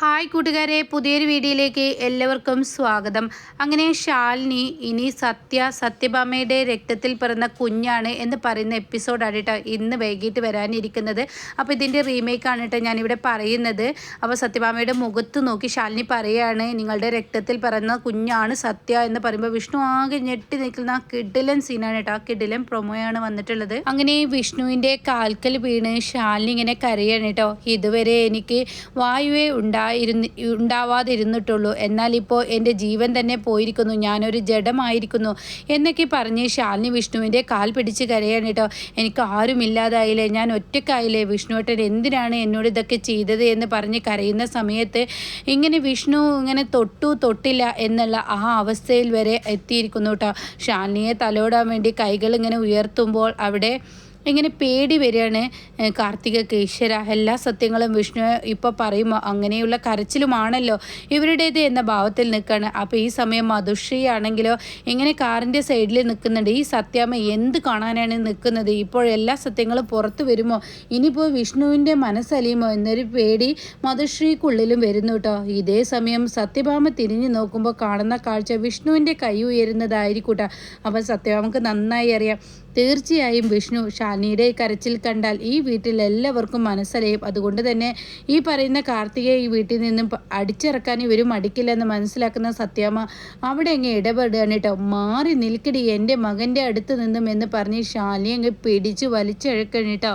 Hi കൂട്ടുകാരെ പുതിയൊരു വീഡിയോയിലേക്ക് എല്ലാവർക്കും സ്വാഗതം. അങ്ങനെ ശാലിനി ഇനി സത്യ സത്യഭാമയുടെ രക്തത്തിൽ പിറന്ന കുഞ്ഞാണ് എന്ന് പറയുന്ന എപ്പിസോഡാണ് കേട്ടോ ഇന്ന് വൈകിട്ട് വരാനിരിക്കുന്നത്. അപ്പോൾ ഇതിന്റെ റീമേക്കാണ് കേട്ടോ ഞാനിവിടെ പറയുന്നത്. അപ്പോൾ സത്യഭാമയുടെ മുഖത്ത് നോക്കി ശാലിനി പറയുകയാണ് നിങ്ങളുടെ രക്തത്തിൽ പിറന്ന കുഞ്ഞാണ് സത്യ എന്ന് പറയുമ്പോൾ വിഷ്ണു ആകെ ഞെട്ടി നിൽക്കുന്ന കിഡിലൻ സീനാണ് കേട്ടോ ആ കിഡിലൻ പ്രൊമോയാണ് വന്നിട്ടുള്ളത്. അങ്ങനെ വിഷ്ണുവിന്റെ കാൽക്കൽ വീണ് ശാലിനി ഇങ്ങനെ കരയാണ് കേട്ടോ ഇതുവരെ എനിക്ക് വായുവേ ഉണ്ടായിരുന്നി ഉണ്ടാവാതിരുന്നിട്ടുള്ളൂ. എന്നാൽ ഇപ്പോൾ എന്റെ ജീവൻ തന്നെ പോയിരിക്കുന്നു. ഞാനൊരു ജഡമായിരിക്കുന്നു എന്നൊക്കെ പറഞ്ഞ് ശാലിനി വിഷ്ണുവിന്റെ കാൽ പിടിച്ച് കരയാണ് കേട്ടോ. എനിക്ക് ആരുമില്ലാതായില്ലേ? ഞാൻ ഒറ്റക്കായില്ലേ വിഷ്ണുവേട്ടൻ എന്തിനാണ് എന്നോട് ഇതൊക്കെ ചെയ്തത് എന്ന് പറഞ്ഞ് കരയുന്ന സമയത്ത് ഇങ്ങനെ വിഷ്ണു ഇങ്ങനെ തൊട്ടു തൊട്ടില്ല എന്നുള്ള ആ അവസ്ഥയിൽ വരെ എത്തിയിരിക്കുന്നു കേട്ടോ. ശാലിനിയെ തലോടാൻ വേണ്ടി കൈകൾ ഇങ്ങനെ ഉയർത്തുമ്പോൾ അവിടെ ഇങ്ങനെ പേടി വരികയാണ് കാർത്തിക ഈശ്വര എല്ലാ സത്യങ്ങളും വിഷ്ണു ഇപ്പോൾ പറയുമോ അങ്ങനെയുള്ള കരച്ചിലുമാണല്ലോ ഇവരുടേത് എന്ന ഭാവത്തിൽ നിൽക്കുകയാണ് അപ്പോൾ ഈ സമയം മധുശ്രീ ആണെങ്കിലോ ഇങ്ങനെ കാറിന്റെ സൈഡിൽ നിൽക്കുന്നുണ്ട്? ഈ സത്യാമ്മ എന്ത് കാണാനാണ് നിൽക്കുന്നത്? ഇപ്പോൾ എല്ലാ സത്യങ്ങളും പുറത്തു വരുമോ? ഇനിയിപ്പോൾ വിഷ്ണുവിന്റെ മനസ്സലിയുമോ എന്നൊരു പേടി മധുശ്രീക്കുള്ളിലും വരുന്നു കേട്ടോ. ഇതേ സമയം സത്യഭാമ തിരിഞ്ഞു നോക്കുമ്പോൾ കാണുന്ന കാഴ്ച വിഷ്ണുവിന്റെ കൈ ഉയരുന്നതായിരിക്കൂട്ടോ അപ്പോൾ സത്യഭാമക്ക് നന്നായി അറിയാം. തീർച്ചയായും വിഷ്ണു ഷാനിയുടെ കരച്ചിൽ കണ്ടാൽ ഈ വീട്ടിൽ എല്ലാവർക്കും മനസ്സലയും. അതുകൊണ്ട് തന്നെ ഈ പറയുന്ന കാർത്തികയെ ഈ വീട്ടിൽ നിന്നും അടിച്ചിറക്കാൻ ഇവരും മടിക്കില്ലെന്ന് മനസ്സിലാക്കുന്ന സത്യാമ്മ അവിടെ അങ്ങ് ഇടപെടുകയാണ് കേട്ടോ. മാറി നിൽക്കടി എന്റെ മകന്റെ അടുത്ത് നിന്നും എന്ന് പറഞ്ഞ് ഷാനിയെ അങ്ങ് പിടിച്ച് വലിച്ചഴക്കണം കേട്ടോ.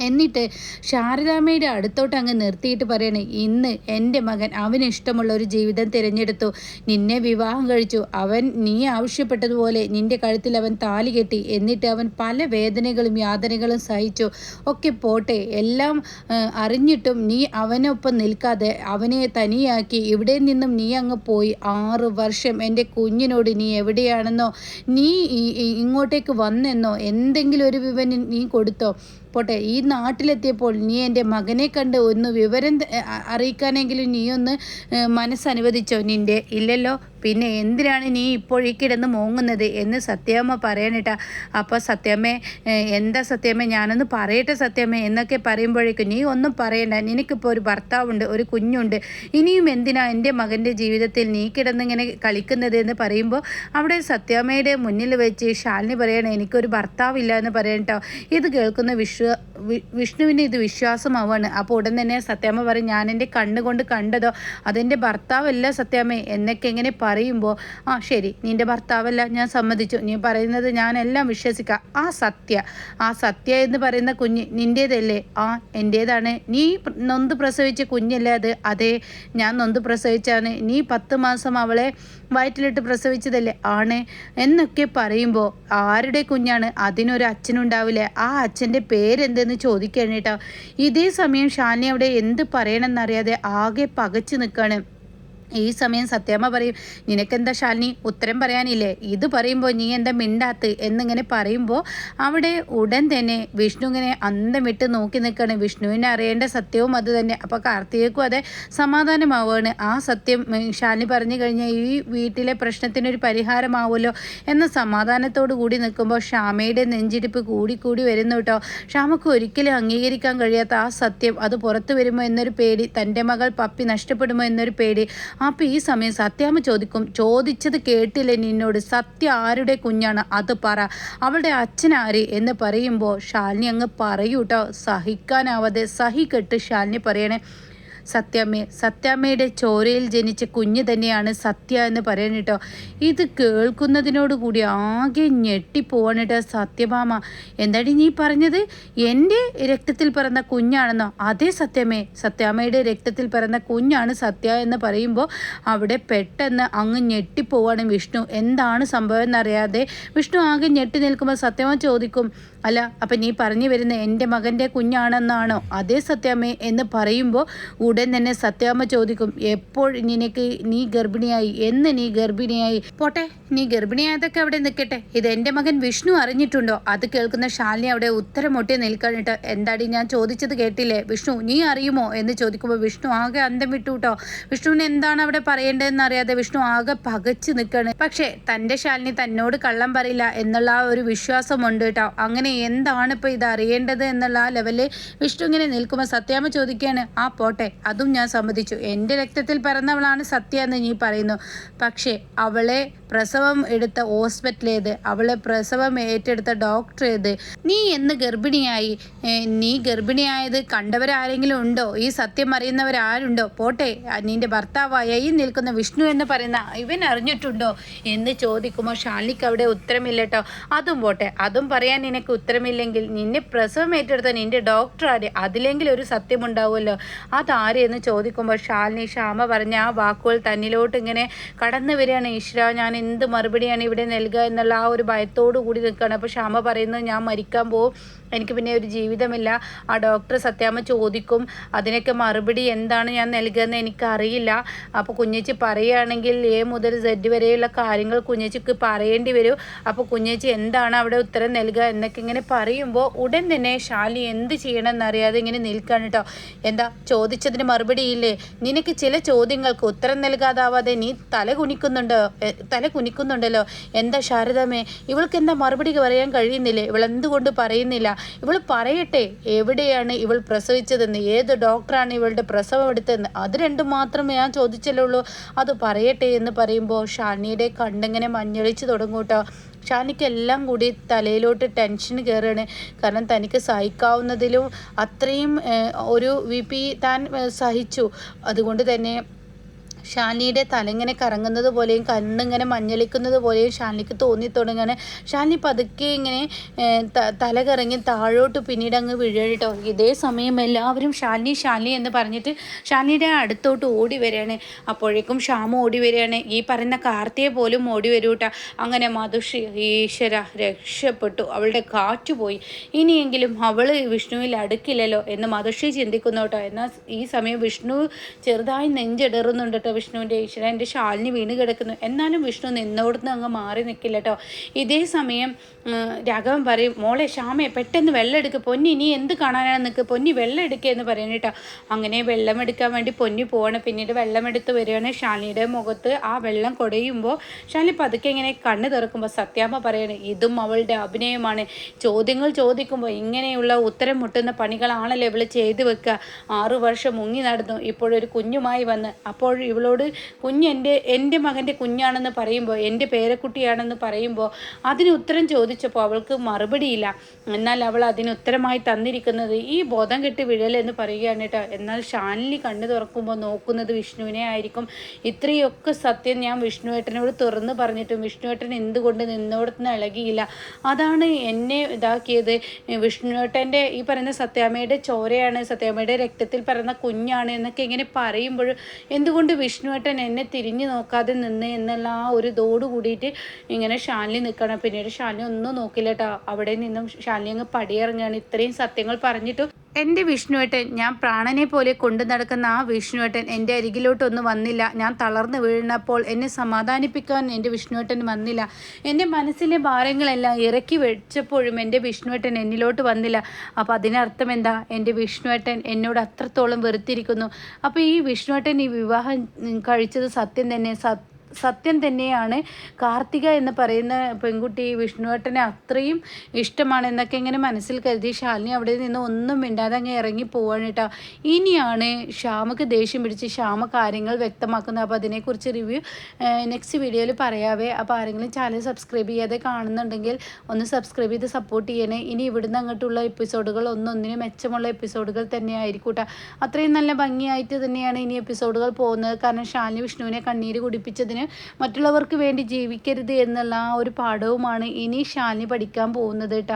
എന്നിട്ട് ശാരദാമ്മയുടെ അടുത്തോട്ട് അങ്ങ് നിർത്തിയിട്ട് പറയണേ ഇന്ന് എന്റെ മകൻ അവന് ഇഷ്ടമുള്ള ഒരു ജീവിതം തിരഞ്ഞെടുത്തു. നിന്നെ വിവാഹം കഴിച്ചു. അവൻ നീ ആവശ്യപ്പെട്ടതുപോലെ നിന്റെ കഴുത്തിൽ അവൻ താലി കെട്ടി. എന്നിട്ട് അവൻ പല വേദനകളും യാതനകളും സഹിച്ചു. ഒക്കെ പോട്ടെ. എല്ലാം അറിഞ്ഞിട്ടും നീ അവനൊപ്പം നിൽക്കാതെ അവനെ തനിയാക്കി. ഇവിടെ നിന്നും നീ അങ്ങ് പോയി. ആറ് വർഷം എന്റെ കുഞ്ഞിനോട് നീ എവിടെയാണെന്നോ നീ ഇങ്ങോട്ടേക്ക് വന്നെന്നോ എന്തെങ്കിലും ഒരു വിവരം നീ കൊടുത്തോ. പോട്ടെ ഈ നാട്ടിലെത്തിയപ്പോൾ നീ എന്റെ മകനെ കണ്ട് ഒന്ന് വിവരം അറിയിക്കാനെങ്കിലും നീ ഒന്ന് മനസ്സനുവദിച്ചോ നിന്റെ? ഇല്ലല്ലോ. പിന്നെ എന്തിനാണ് നീ ഇപ്പോഴീ കിടന്ന് മോങ്ങുന്നത് എന്ന് സത്യാമ്മ പറയാനിട്ട അപ്പോൾ സത്യാമ്മേ എന്താ സത്യമ്മേ ഞാനൊന്ന് പറയട്ടെ സത്യമ്മേ എന്നൊക്കെ പറയുമ്പോഴേക്കും നീ ഒന്നും പറയണ്ട. നിനക്കിപ്പോൾ ഒരു ഭർത്താവുണ്ട് ഒരു കുഞ്ഞുണ്ട്. ഇനിയും എന്തിനാ എന്റെ മകന്റെ ജീവിതത്തിൽ നീ കിടന്നിങ്ങനെ കളിക്കുന്നത് എന്ന് പറയുമ്പോൾ അവിടെ സത്യാമ്മയുടെ മുന്നിൽ വെച്ച് ശാലിനി പറയണേ എനിക്കൊരു ഭർത്താവില്ല എന്ന് പറയട്ടോ ഇത് കേൾക്കുന്ന വിശ്വ വിഷ്ണുവിന് ഇത് വിശ്വാസമാവാണ്. അപ്പോൾ ഉടൻ തന്നെ സത്യാമ്മ പറയും ഞാൻ എന്റെ കണ്ണുകൊണ്ട് കണ്ടതോ? അതെന്റെ ഭർത്താവല്ല സത്യാമ്മേ. എന്നൊക്കെ എങ്ങനെ പറയുമ്പോൾ ആ ശരി നിന്റെ ഭർത്താവല്ല ഞാൻ സമ്മതിച്ചു. നീ പറയുന്നത് ഞാനെല്ലാം വിശ്വസിക്കാം. ആ സത്യ ആ സത്യ എന്ന് പറയുന്ന കുഞ്ഞ് നിന്റേതല്ലേ ആ എന്റേതാണ് നീ നൊന്ത് പ്രസവിച്ച കുഞ്ഞല്ലേ അത്? അതെ ഞാൻ നൊന്ത് പ്രസവിച്ചാണ്. നീ പത്ത് മാസം അവളെ വയറ്റിലിട്ട് പ്രസവിച്ചതല്ലേ? ആണ്. എന്നൊക്കെ പറയുമ്പോൾ ആരുടെ കുഞ്ഞാണ്? അതിനൊരു അച്ഛനുണ്ടാവില്ലേ? ആ അച്ഛന്റെ പേരെന്തെന്ന് ചോദിക്കണം കേട്ടോ ഇതേ സമയം ഷാനി അവിടെ എന്ത് പറയണമെന്നറിയാതെ ആകെ പകച്ചു നിൽക്കുകയാണ് ഈ സമയം സത്യാമ്മ പറയും നിനക്കെന്താ ശാലിനി ഉത്തരം പറയാനില്ലേ? ഇത് പറയുമ്പോൾ നീ എന്താ മിണ്ടാത്ത്? എന്നിങ്ങനെ പറയുമ്പോൾ അവിടെ ഉടൻ തന്നെ വിഷ്ണു ഇങ്ങനെ അന്തം വിട്ട് നോക്കി നിൽക്കുകയാണ്. വിഷ്ണുവിനെ അറിയേണ്ട സത്യവും അത് തന്നെ. അപ്പോൾ കാർത്തികക്കും അതെ സമാധാനമാവുകയാണ്. ആ സത്യം ശാലിനി പറഞ്ഞു കഴിഞ്ഞാൽ ഈ വീട്ടിലെ പ്രശ്നത്തിനൊരു പരിഹാരമാവുമല്ലോ എന്ന സമാധാനത്തോടു കൂടി നിൽക്കുമ്പോൾ ഷാമയുടെ നെഞ്ചിടിപ്പ് കൂടി കൂടി വരുന്നു കേട്ടോ. ഷാമക്ക് ഒരിക്കലും അംഗീകരിക്കാൻ കഴിയാത്ത ആ സത്യം. അത് പുറത്തു വരുമോ എന്നൊരു പേടി തന്റെ മകൾ പപ്പി നഷ്ടപ്പെടുമോ എന്നൊരു പേടി. അപ്പോൾ ഈ സമയം സത്യാമ്മ ചോദിക്കും ചോദിച്ചത് കേട്ടില്ലേ നിന്നോട്? സത്യ ആരുടെ കുഞ്ഞാണ്? അത് പറ. അവളുടെ അച്ഛനാര് എന്ന് പറയുമ്പോൾ ശാലിനി അങ്ങ് പറയൂട്ടോ. സഹിക്കാനാവാതെ സഹി കെട്ട് ശാലിനി പറയണേ സത്യാമ്മയെ സത്യാമ്മയുടെ ചോരയിൽ ജനിച്ച കുഞ്ഞ് തന്നെയാണ് സത്യ എന്ന് പറയണം കേട്ടോ. ഇത് കേൾക്കുന്നതിനോട് കൂടി ആകെ ഞെട്ടിപ്പോവാണ് കേട്ടോ സത്യഭാമ എന്താടി നീ പറഞ്ഞത്? എന്റെ രക്തത്തിൽ പിറന്ന കുഞ്ഞാണെന്നോ? അതേ സത്യമേ സത്യാമ്മയുടെ രക്തത്തിൽ പിറന്ന കുഞ്ഞാണ് സത്യ എന്ന് പറയുമ്പോൾ അവിടെ പെട്ടെന്ന് അങ്ങ് ഞെട്ടിപ്പോവാണ് വിഷ്ണു. എന്താണ് സംഭവം എന്നറിയാതെ വിഷ്ണു ആകെ ഞെട്ടി നിൽക്കുമ്പോൾ സത്യമ്മ ചോദിക്കും അല്ല അപ്പം നീ പറഞ്ഞു വരുന്ന എന്റെ മകന്റെ കുഞ്ഞാണെന്നാണോ? അതേ സത്യാമ്മേ എന്ന് പറയുമ്പോൾ ഉടൻ തന്നെ സത്യാമ്മ ചോദിക്കും എപ്പോൾ നിനക്ക് നീ ഗർഭിണിയായി? എന്ന് നീ ഗർഭിണിയായി? പോട്ടെ നീ ഗർഭിണിയായതൊക്കെ അവിടെ നിൽക്കട്ടെ. ഇത് എന്റെ മകൻ വിഷ്ണു അറിഞ്ഞിട്ടുണ്ടോ? അത് കേൾക്കുന്ന ശാലിനി അവിടെ ഉത്തരമൊട്ടി നിൽക്കാനിട്ട് എന്താടി ഞാൻ ചോദിച്ചത് കേട്ടില്ലേ? വിഷ്ണു നീ അറിയുമോ? എന്ന് ചോദിക്കുമ്പോൾ വിഷ്ണു ആകെ അന്തം വിട്ടു കേട്ടോ. വിഷ്ണുവിന് എന്താണ് അവിടെ പറയേണ്ടതെന്ന് അറിയാതെ വിഷ്ണു ആകെ പകച്ചു നിൽക്കുകയാണ്. പക്ഷേ തന്റെ ശാലിനി തന്നോട് കള്ളം പറയില്ല എന്നുള്ള ആ ഒരു വിശ്വാസമുണ്ട് കേട്ടോ. അങ്ങനെ എന്താണ് ഇപ്പോൾ ഇത് അറിയേണ്ടത് എന്നുള്ള ആ ലെവലിൽ വിഷ്ണു ഇങ്ങനെ നിൽക്കുമ്പോൾ സത്യാമ്മ ചോദിക്കുകയാണ് ആ പോട്ടെ അതും ഞാൻ സമ്മതിച്ചു. എന്റെ രക്തത്തിൽ പിറന്നവളാണ് സത്യ എന്ന് നീ പറയുന്നു. പക്ഷേ അവളെ പ്രസവം എടുത്ത ഹോസ്പിറ്റൽ ഏത്? അവളെ പ്രസവം ഏറ്റെടുത്ത ഡോക്ടർ ഏത്? നീ എന്ന് ഗർഭിണിയായി നീ ഗർഭിണിയായത് കണ്ടവരാരെങ്കിലും ഉണ്ടോ? ഈ സത്യം അറിയുന്നവരാരുണ്ടോ? പോട്ടെ നിന്റെ ഭർത്താവായ ഈ നിൽക്കുന്ന വിഷ്ണു എന്ന് പറയുന്ന ഇവൻ അറിഞ്ഞിട്ടുണ്ടോ? എന്ന് ചോദിക്കുമ്പോൾ ഷാലിക്ക് അവിടെ ഉത്തരമില്ല കേട്ടോ അതും പോട്ടെ അതും പറയാൻ നിനക്ക് ഉത്തരമില്ലെങ്കിൽ നിന്നെ പ്രസവം ഏറ്റെടുത്ത നിന്റെ ഡോക്ടർ ആര്? അതിലെങ്കിലും ഒരു സത്യമുണ്ടാവുമല്ലോ. അതാര് എന്ന് ചോദിക്കുമ്പോൾ ഷാലിനി ക്ഷാമ പറഞ്ഞ ആ വാക്കുകൾ തന്നിലോട്ട് ഇങ്ങനെ കടന്നു വരികയാണ്. ഈശ്വര ഞാൻ എന്ത് മറുപടിയാണ് ഇവിടെ നൽകുക എന്നുള്ള ആ ഒരു ഭയത്തോടു കൂടി നിൽക്കുകയാണ്. അപ്പോൾ ക്ഷാമ പറയുന്നത് ഞാൻ മരിക്കാൻ പോകും എനിക്ക് പിന്നെ ഒരു ജീവിതമില്ല. ആ ഡോക്ടർ സത്യാമ്മ ചോദിക്കും അതിനൊക്കെ മറുപടി എന്താണ് ഞാൻ നൽകുകയെന്ന് എനിക്കറിയില്ല. അപ്പോൾ കുഞ്ഞേച്ചി പറയുകയാണെങ്കിൽ എ മുതൽ സെഡ് വരെയുള്ള കാര്യങ്ങൾ കുഞ്ഞേച്ചിക്ക് പറയേണ്ടി വരും. അപ്പോൾ കുഞ്ഞേച്ചി എന്താണ് അവിടെ ഉത്തരം നൽകുക എന്നൊക്കെ ഇങ്ങനെ പറയുമ്പോൾ ഉടൻ തന്നെ ഷാലി എന്ത് ചെയ്യണമെന്നറിയാതെ ഇങ്ങനെ നിൽക്കുകയാണ് കേട്ടോ എന്താ ചോദിച്ചതിന് മറുപടി ഇല്ലേ നിനക്ക് ചില ചോദ്യങ്ങൾക്ക് ഉത്തരം നൽകാതാവാതെ നീ തല കുനിക്കുന്നുണ്ടോ? തല കുനിക്കുന്നുണ്ടല്ലോ. എന്താ ശാരദമേ ഇവൾക്ക് എന്താ മറുപടി പറയാൻ കഴിയുന്നില്ലേ? ഇവൾ എന്തുകൊണ്ട് പറയുന്നില്ല? ഇവൾ പറയട്ടെ എവിടെയാണ് ഇവൾ പ്രസവിച്ചതെന്ന് ഏത് ഡോക്ടറാണ് ഇവളുടെ പ്രസവം എടുത്തതെന്ന് അത് രണ്ടും മാത്രമേ ഞാൻ ചോദിച്ചല്ലുള്ളൂ അത് പറയട്ടെ എന്ന് പറയുമ്പോൾ ഷാനിയുടെ കണ്ണിങ്ങനെ മഞ്ഞളിച്ച് തുടങ്ങൂട്ടോ ഷാനിക്ക് ഷാനിക്കെല്ലാം കൂടി തലയിലോട്ട് ടെൻഷൻ കയറുകയാണ്. കാരണം തനിക്ക് സഹിക്കാവുന്നതിലും അത്രയും ഒരു വി പി താൻ സഹിച്ചു. അതുകൊണ്ട് തന്നെ ഷാലിനിയുടെ തലങ്ങനെ കറങ്ങുന്നത് പോലെയും കണ്ണിങ്ങനെ മഞ്ഞളിക്കുന്നത് പോലെയും ഷാനിക്ക് തോന്നി ഷാനി പതുക്കെ ഇങ്ങനെ തല കറങ്ങി താഴോട്ട് പിന്നീട് അങ്ങ് വീഴട്ടോ ഇതേ സമയം എല്ലാവരും ഷാനി ഷാനി എന്ന് പറഞ്ഞിട്ട് ഷാനിയുടെ അടുത്തോട്ട് ഓടി വരികയാണ്. അപ്പോഴേക്കും ഷാമ ഓടി വരികയാണ്. ഈ പറയുന്ന കാർത്തിയെ പോലും ഓടി വരൂട്ട അങ്ങനെ മധുഷി ഈശ്വര രക്ഷപ്പെട്ടു. അവളുടെ കാറ്റ് പോയി. ഇനിയെങ്കിലും അവൾ വിഷ്ണുവിൽ അടുക്കില്ലല്ലോ എന്ന് മധുഷി ചിന്തിക്കുന്നു കേട്ടോ എന്നാൽ ഈ സമയം വിഷ്ണു ചെറുതായി നെഞ്ചിടറുന്നുണ്ട് വിഷ്ണുവിന്റെ ഈശ്വരൻ എന്റെ ഷാലിനി വീണ് കിടക്കുന്നു. എന്നാലും വിഷ്ണു നിന്നോടുന്ന് അങ്ങ് മാറി നിൽക്കില്ല കേട്ടോ ഇതേ സമയം രാഘവൻ പറയും മോളെ ശ്യാമയെ പെട്ടെന്ന് വെള്ളം എടുക്കുക പൊന്നി ഇനി എന്ത് കാണാനാണ് നിൽക്കുക പൊന്നി വെള്ളം എടുക്കുക എന്ന് പറയുന്നത് കേട്ടോ അങ്ങനെ വെള്ളം എടുക്കാൻ വേണ്ടി പൊന്നി പോവാണ്. പിന്നീട് വെള്ളം എടുത്ത് വരികയാണ് ഷാലിയുടെ മുഖത്ത്. ആ വെള്ളം കൊടയുമ്പോൾ ഷാലി പതുക്കെ ഇങ്ങനെ കണ്ണ് തുറക്കുമ്പോൾ സത്യാമ്മ പറയാണ് ഇതും അവളുടെ അഭിനയമാണ്. ചോദ്യങ്ങൾ ചോദിക്കുമ്പോൾ ഇങ്ങനെയുള്ള ഉത്തരം മുട്ടുന്ന പണികളാണല്ലോ ഇവൾ ചെയ്തു വെക്കുക ആറു വർഷം മുങ്ങി നടന്നു. ഇപ്പോഴൊരു കുഞ്ഞുമായി വന്ന്. അപ്പോൾ ഇവളോട് കുഞ്ഞ് എന്റെ എന്റെ മകന്റെ കുഞ്ഞാണെന്ന് പറയുമ്പോൾ എന്റെ പേരക്കുട്ടിയാണെന്ന് പറയുമ്പോൾ അതിന് ഉത്തരം ചോദിച്ചപ്പോൾ അവൾക്ക് മറുപടിയില്ല. എന്നാൽ അവൾ അതിന് ഉത്തരമായി തന്നിരിക്കുന്നത് ഈ ബോധം കെട്ട് വിഴൽ എന്ന് പറയുകയാണ് കേട്ടോ. എന്നാൽ ഷാനിലി കണ്ണു തുറക്കുമ്പോൾ നോക്കുന്നത് വിഷ്ണുവിനെ ആയിരിക്കും. ഇത്രയൊക്കെ സത്യം ഞാൻ വിഷ്ണുവേട്ടനോട് തുറന്ന് പറഞ്ഞിട്ടും വിഷ്ണുവേട്ടൻ എന്തുകൊണ്ട് നിന്നോടത്തുനിന്ന് ഇളകിയില്ല? അതാണ് എന്നെ ഇതാക്കിയത്. വിഷ്ണുവേട്ടന്റെ ഈ പറയുന്ന സത്യാമ്മയുടെ ചോരയാണ് സത്യാമ്മയുടെ രക്തത്തിൽ പറയുന്ന കുഞ്ഞാണ് എന്നൊക്കെ ഇങ്ങനെ പറയുമ്പോൾ എന്തുകൊണ്ട് വിഷ്ണുവേട്ടൻ എന്നെ തിരിഞ്ഞു നോക്കാതെ നിന്ന് എന്നുള്ള ആ ഒരു തോട് കൂടിയിട്ട് ഇങ്ങനെ ഷാലിനി നിൽക്കണം. പിന്നീട് ഷാലിനി ഒന്നും നോക്കില്ല കേട്ടോ. അവിടെ നിന്നും ഷാലിനി അങ്ങ് പടിയിറങ്ങുകയാണ്. ഇത്രയും സത്യങ്ങൾ പറഞ്ഞിട്ടും എന്റെ വിഷ്ണുവേട്ടൻ ഞാൻ പ്രാണനെ പോലെ കൊണ്ടു നടക്കുന്ന ആ വിഷ്ണുവേട്ടൻ എന്റെ അരികിലോട്ടൊന്നും വന്നില്ല. ഞാൻ തളർന്നു വീഴുന്നപ്പോൾ എന്നെ സമാധാനിപ്പിക്കാൻ എന്റെ വിഷ്ണുവേട്ടൻ വന്നില്ല. എന്റെ മനസ്സിലെ ഭാരങ്ങളെല്ലാം ഇറക്കി വെച്ചപ്പോഴും എന്റെ വിഷ്ണുവേട്ടൻ എന്നിലോട്ട് വന്നില്ല. അപ്പോൾ അതിനർത്ഥം എന്താ? എന്റെ വിഷ്ണുവേട്ടൻ എന്നോട് അത്രത്തോളം വെറുത്തിരിക്കുന്നു. അപ്പോൾ ഈ വിഷ്ണുവേട്ടൻ ഈ വിവാഹം കഴിച്ചത് സത്യം തന്നെ. സത്യം സത്യം തന്നെയാണ്. കാർത്തിക എന്ന് പറയുന്ന പെൺകുട്ടി വിഷ്ണുവേട്ടനെ അത്രയും ഇഷ്ടമാണ് എന്നൊക്കെ ഇങ്ങനെ മനസ്സിൽ കരുതി ശാലിനി അവിടെ നിന്ന് ഒന്നും മിണ്ടാതെ അങ്ങ് ഇറങ്ങി പോവാണ് കേട്ടോ. ഇനിയാണ് ശ്യാമക്ക് ദേഷ്യം പിടിച്ച് ശ്യാമ കാര്യങ്ങൾ വ്യക്തമാക്കുന്നത്. അപ്പോൾ അതിനെക്കുറിച്ച് റിവ്യൂ നെക്സ്റ്റ് വീഡിയോയിൽ പറയാവേ. അപ്പോൾ ആരെങ്കിലും ചാനൽ സബ്സ്ക്രൈബ് ചെയ്യാതെ കാണുന്നുണ്ടെങ്കിൽ ഒന്ന് സബ്സ്ക്രൈബ് ചെയ്ത് സപ്പോർട്ട് ചെയ്യണേ. ഇനി ഇവിടുന്ന് അങ്ങോട്ടുള്ള എപ്പിസോഡുകൾ ഒന്നൊന്നിനും മെച്ചമുള്ള എപ്പിസോഡുകൾ തന്നെയായിരിക്കും കേട്ടോ. അത്രയും നല്ല ഭംഗിയായിട്ട് തന്നെയാണ് ഇനി എപ്പിസോഡുകൾ പോകുന്നത്. കാരണം ശാലിനി വിഷ്ണുവിനെ കണ്ണീര് കുടിപ്പിച്ചതിന് മറ്റുള്ളവർക്ക് വേണ്ടി ജീവിക്കരുത് എന്നുള്ള ആ ഒരു പാഠവുമാണ് ഇനി ഷാലിനി പഠിക്കാൻ പോകുന്നത് കേട്ടോ.